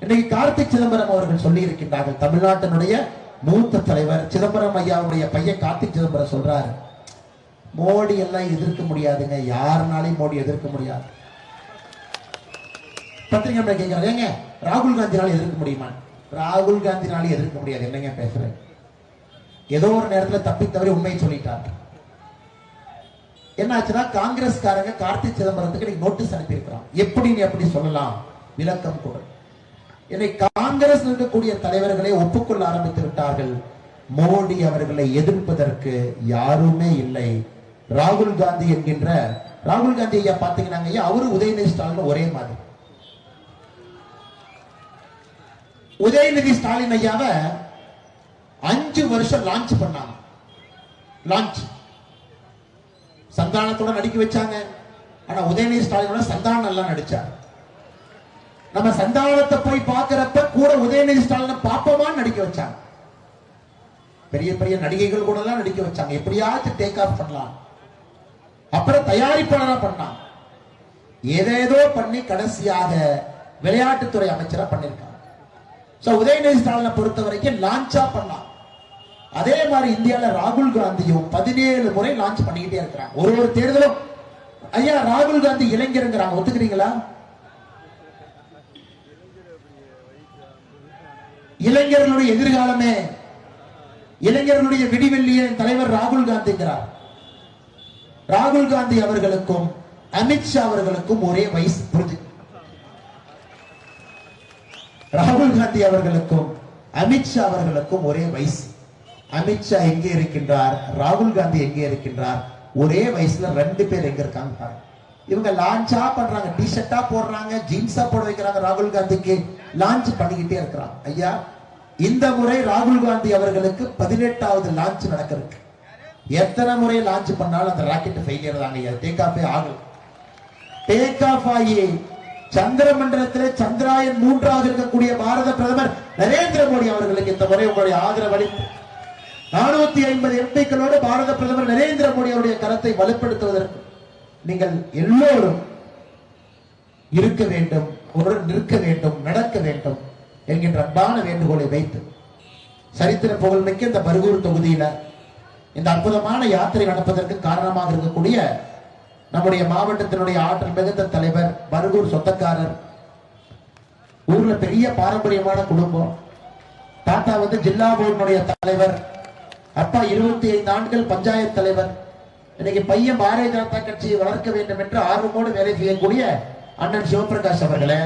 இன்னைக்கு கார்த்திக் சிதம்பரம் அவர்கள் சொல்லி இருக்கின்றார்கள் தமிழ்நாட்டினுடைய மூத்த தலைவர் சிதம்பரம் ஐயாவுடைய பையன் கார்த்திக் சிதம்பரம் சொல்றாரு மோடி எல்லாம் எதிர்க்க முடியாதுங்க யாருனாலையும் மோடி எதிர்க்க முடியாது. பத்திரிகை கேட்கிறாங்க ஏங்க ராகுல் காந்தினால எதிர்க்க முடியுமா? ராகுல் காந்தினால எதிர்க்க முடியாது. என்னங்க பேசுறேன் ஏதோ ஒரு நேரத்துல தப்பி தவறி உண்மையை சொல்லிட்டார். என்ன ஆச்சுன்னா காங்கிரஸ்காரங்க கார்த்திக் சிதம்பரத்துக்கு நீங்க நோட்டீஸ் அனுப்பியிருக்கிறான் எப்படி நீ எப்படி சொல்லலாம்? விளக்கம் கொடு. என்னை காங்கிரஸ் இருக்கக்கூடிய தலைவர்களை ஒப்புக்கொள்ள ஆரம்பித்து விட்டார்கள் மோடி அவர்களை எதிர்ப்பதற்கு யாருமே இல்லை. ராகுல் காந்தி என்கின்ற ராகுல் காந்தி ஐயா பாத்தீங்கன்னா ஐயா அவரு உதயநிதி ஸ்டாலின் ஒரே மாதிரி. உதயநிதி ஸ்டாலின் ஐயாவ அஞ்சு வருஷம் லான்ச் பண்ணாங்க. லான்ச் சந்தானத்தோட நடிக்க வச்சாங்க. ஆனா உதயநிதி ஸ்டாலினோட சந்தானம் எல்லாம் நடிச்சார். நம்ம சந்தானத்தை போய் பார்க்கிறப்ப கூட உதயநிதி ஸ்டாலின் பாப்பமான்னு நடிக்க வச்சாங்க. பெரிய பெரிய நடிகைகள் கூட எல்லாம் நடிக்க வச்சாங்க. எப்படியாச்சும் டேக் ஆஃப் பண்ணலாம். அப்புறம் தயாரிப்பாளரா பண்ணாங்க ஏதேதோ பண்ணி கடைசியாக விளையாட்டுத்துறை அமைச்சரா பண்ணிருக்காங்க. ஸோ உதயநிதி ஸ்டாலினை பொறுத்த வரைக்கும் லான்ச்சா பண்ணலாம். அதே மாதிரி இந்தியாவில் ராகுல் காந்தியும் பதினேழு முறை லான்ச் பண்ணிக்கிட்டே இருக்கிறாங்க. ஒரு ஒரு தேர்தலும். ஐயா ராகுல் காந்தி இளைஞருங்கிறாங்க. ஒத்துக்கிறீங்களா? இளைஞர்களுடைய எதிர்காலமே இளைஞர்களுடைய விடிவெள்ளிய தலைவர் ராகுல் காந்திங்கிறார். ராகுல் காந்தி அவர்களுக்கும் அமித்ஷா அவர்களுக்கும் ஒரே வயசு புரிஞ்சு. ராகுல் காந்தி அவர்களுக்கும் அமித்ஷா அவர்களுக்கும் ஒரே வயசு. அமித்ஷா எங்கே இருக்கின்றார்? ராகுல் காந்தி எங்கே இருக்கின்றார்? ஒரே வயசுல ரெண்டு பேர் எங்க இருக்காங்க பாருங்க. இவங்க லான்ச்சா பண்றாங்க. டி ஷர்ட்டா போடுறாங்க ஜீன்ஸா போட வைக்கிறாங்க ராகுல் காந்திக்கு. லான்ச் பண்ணிக்கிட்டே இருக்கிறாங்க ஐயா இந்த முறை ராகுல் காந்தி அவர்களுக்கு பதினெட்டாவது லான்ச் நடக்கிறது எத்தனை முறை லான்ச் பண்ணாலும் அந்த ராக்கெட் ஃபெயிலியர் தாங்க ஐயா. டேக் ஆஃபே ஆகும் டேக் ஆஃப் ஆகி சந்திரமண்டலத்தில் சந்திராயன் மூன்றாக இருக்கக்கூடிய பாரத பிரதமர் நரேந்திர மோடி அவர்களுக்கு இந்த முறை உங்களுடைய ஆதரவு அளித்து நானூத்தி ஐம்பது எம்பிக்களோடு பாரத பிரதமர் நரேந்திர மோடி அவருடைய கரத்தை வலுப்படுத்துவதற்கு நீங்கள் எல்லோரும் இருக்க வேண்டும் ஒரு நிற்க வேண்டும் நடக்க வேண்டும் என்கின்ற அன்பான வேண்டுகோளை வைத்து சரித்திர புகழ்மிக்க இந்த பருகூர் தொகுதியில இந்த அற்புதமான யாத்திரை நடப்பதற்கு காரணமாக இருக்கக்கூடிய நம்முடைய மாவட்டத்தினுடைய ஆற்றல் மிகுந்த தலைவர் பருகூர் சொந்தக்காரர் ஊர்ல பெரிய பாரம்பரியமான குடும்பம். தாத்தா வந்து ஜில்லா போர்டினுடைய தலைவர் அப்பா இருபத்தி ஐந்து ஆண்டுகள் பஞ்சாயத்து தலைவர் இன்னைக்கு பையன் பாரதிய ஜனதா கட்சியை வளர்க்க வேண்டும் என்று ஆர்வமோடு வேலை செய்யக்கூடிய அண்ணன் சிவபிரகாஷ் அவர்களே